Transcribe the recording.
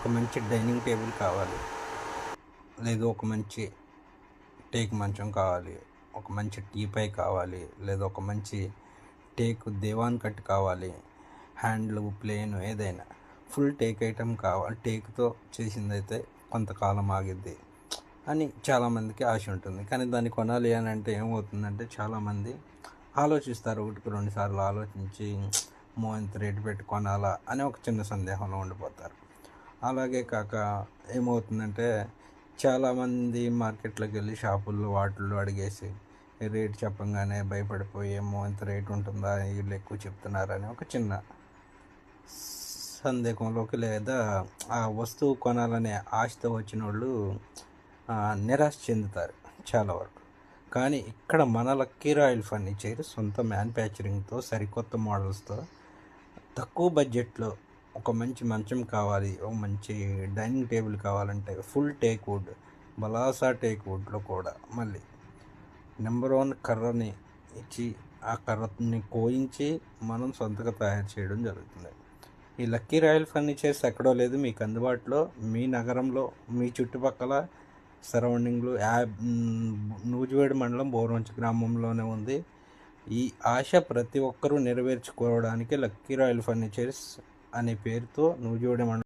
ఒక మంచి dining table కావాలి. లేదు ఒక మంచి టేక్ మంచం కావాలి. ఒక మంచి టీపై కావాలి. లేదా ఒక మంచి టేక్ దేవాన్ కట్ కావాలి. హ్యాండ్లు ప్లేన్ ఏదైనా. ఫుల్ టేక్ ఐటమ్ కావాలి. టేక్తో చేసిందైతే కొంతకాలం ఆగిద్ది అని చాలామందికి ఆశ ఉంటుంది. కానీ దాన్ని కొనాలి అని అంటే ఏమవుతుందంటే చాలామంది ఆలోచిస్తారు. ఒకటికి రెండుసార్లు ఆలోచించి మో ఇంత రేటు పెట్టి కొనాలా? అని ఒక చిన్న సందేహంలో ఉండిపోతారు. అలాగే కాక ఏమవుతుందంటే చాలామంది మార్కెట్లోకి వెళ్ళి షాపుల్లో వాటిల్లో అడిగేసి రేట్ చెప్పంగానే భయపడిపోయి ఏమో ఇంత రేట్ ఉంటుందా? వీళ్ళు ఎక్కువ చెప్తున్నారని ఒక చిన్న సందేహంలోకి లేదా ఆ వస్తువు కొనాలనే ఆశతో వచ్చిన వాళ్ళు నిరాశ చెందుతారు చాలా వరకు. కానీ ఇక్కడ మన లక్కీ రాయల్ ఫర్నిచర్ సొంత మ్యానుఫ్యాక్చరింగ్తో సరికొత్త మోడల్స్తో తక్కువ బడ్జెట్లో ఒక మంచి మంచం కావాలి ఒక మంచి డైనింగ్ టేబుల్ కావాలంటే ఫుల్ టేక్ వుడ్ బలాసా టేక్ వుడ్లో కూడా మళ్ళీ నెంబర్ వన్ కర్రని ఇచ్చి ఆ కర్రని కోయించి మనం సొంతగా తయారు చేయడం జరుగుతుంది. ఈ లక్కీ రాయల్ ఫర్నిచర్స్ ఎక్కడో లేదు మీకు అందుబాటులో మీ నగరంలో మీ చుట్టుపక్కల సరౌండింగ్లో యా నూజివేడు మండలం బోర్వంచ గ్రామంలోనే ఉంది. ఈ ఆశ ప్రతి ఒక్కరూ నెరవేర్చుకోవడానికి లక్కీ రాయల్ ఫర్నిచర్స్ అనే పేరుతో నువ్వు మండలం